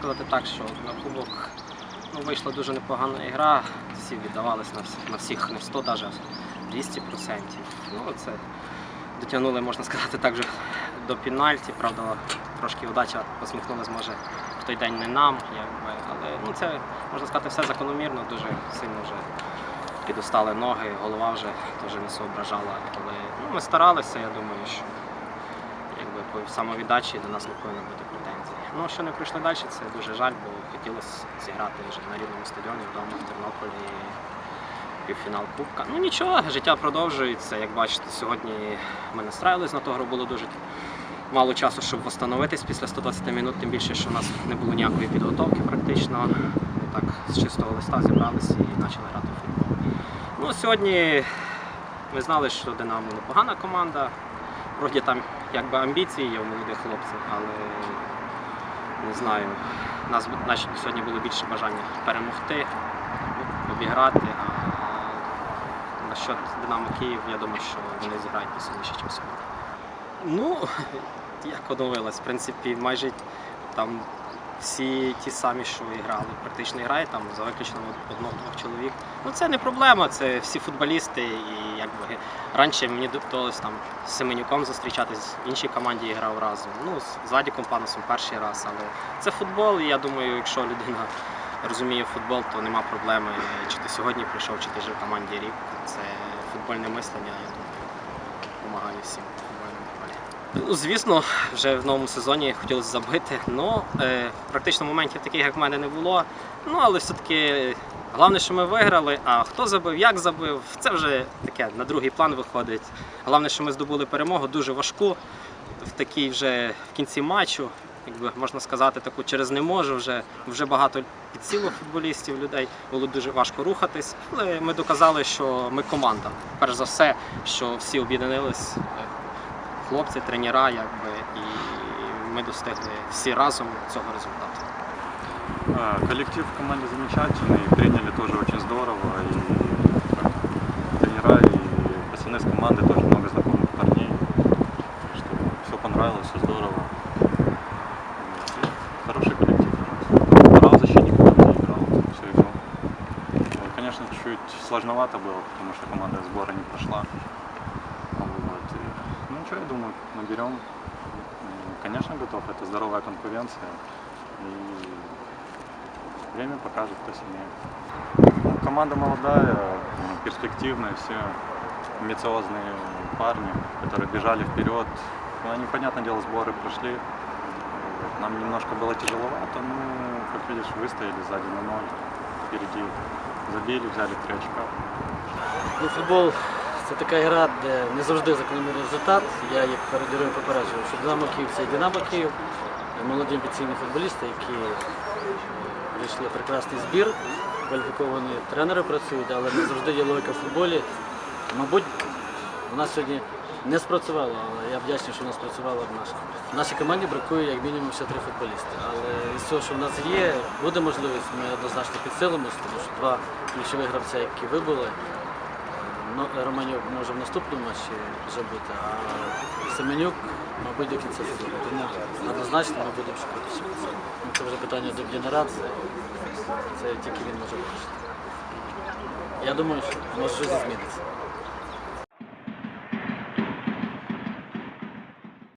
сказати так, що на кубок ну, вийшла дуже непогана гра. Всі віддавались на всіх, на всіх не 100, навіть 200%. Ну, це дотягнули, можна сказати, так же до пенальті. Правда, трошки удача посміхнулася, може, в той день не нам, якби, але ну, це, можна сказати, все закономірно, дуже сильно вже підустали ноги, голова вже теж не соображала. Але ну, ми старалися, я думаю, що якби по самовіддачі до нас не повинно бути. Ну, що не пройшли далі, це дуже жаль, бо хотілося зіграти вже на рівному стадіоні вдома в Тернополі. Півфінал Кубка. Ну нічого, життя продовжується. Як бачите, сьогодні ми настраювалися на ту гру, було дуже мало часу, щоб встановитись після 120 минут, тим більше, що у нас не було ніякої підготовки практично. Ми так з чистого листа зібралися і почали грати в футбол. Ну, сьогодні ми знали, що Динамо непогана команда. Вроді там якби амбіції є у молодих хлопців, але не знаю. У нас сьогодні було більше бажання перемогти, обіграти. А насчет Динамо Київ, я думаю, що вони зіграють посильніше, ніж сьогодні. Ну, як оновилось, в принципі, майже там всі ті самі, що і грали, практично грають там за виключенням одного-двох чоловік. Ну це не проблема, це всі футболісти. І якби раніше мені довелося там з Семенюком зустрічатись в іншій команді я грав разом. Ну, з Владіком Паносом перший раз, але це футбол, і я думаю, якщо людина розуміє футбол, то нема проблеми, чи ти сьогодні прийшов, чи ти жив в команді рік. Це футбольне мислення, я думаю, допомагає всім. Ну, звісно, вже в новому сезоні хотілося забити. Ну, е, практично моментів таких, як в мене, не було. Ну, але все-таки головне, що ми виграли. А хто забив, як забив, це вже таке на другий план виходить. Головне, що ми здобули перемогу дуже важку в такій вже в кінці матчу. Якби можна сказати, таку через не можу. Вже вже багато підсіло футболістів, людей було дуже важко рухатись. Але ми доказали, що ми команда. Перш за все, що всі об'єднались, е, хлопці, тренера, якби, і ми достигли всі разом цього результату. А, Коллектив в команде замечательный, приняли тоже очень здорово. И как тренера и пацаны с команды тоже много знакомых парней. Так что все понравилось, все здорово. И Хороший коллектив. Брал защитников, не играл всю игру. Вот, Конечно, чуть сложновато было, потому что команда сбора не прошла. Ничего, я думаю, наберем. Конечно, готов. Это здоровая конкуренция. И время покажет, кто сильнее. Ну, команда молодая, перспективная, все амбициозные парни, которые бежали вперед. Ну, они, понятное дело, сборы прошли. Нам немножко было тяжеловато, но, как видишь, выстояли сзади на ноль. Впереди забили, взяли три очка. Ну, футбол це така гра, де не завжди закономірний результат. Я як перед героєм попереджував, що Динамо Київ це Динамо Київ, молоді амбіційні футболісти, які вийшли в прекрасний збір, кваліфіковані тренери працюють, але не завжди є логіка в футболі. Мабуть, у нас сьогодні не спрацювало, але я вдячний, що у нас спрацювало в нашій. В нашій команді бракує як мінімум ще три футболісти. Але із цього, що в нас є, буде можливість, ми однозначно підсилимось, тому що два ключові гравця, які вибули, Романюк може в наступному матчі вже а Семенюк, мабуть, до кінця сезону. Тому однозначно ми будемо шукати. Ну, Це вже питання до генерації. Це тільки він може вирішити. Я думаю, що може щось зміниться.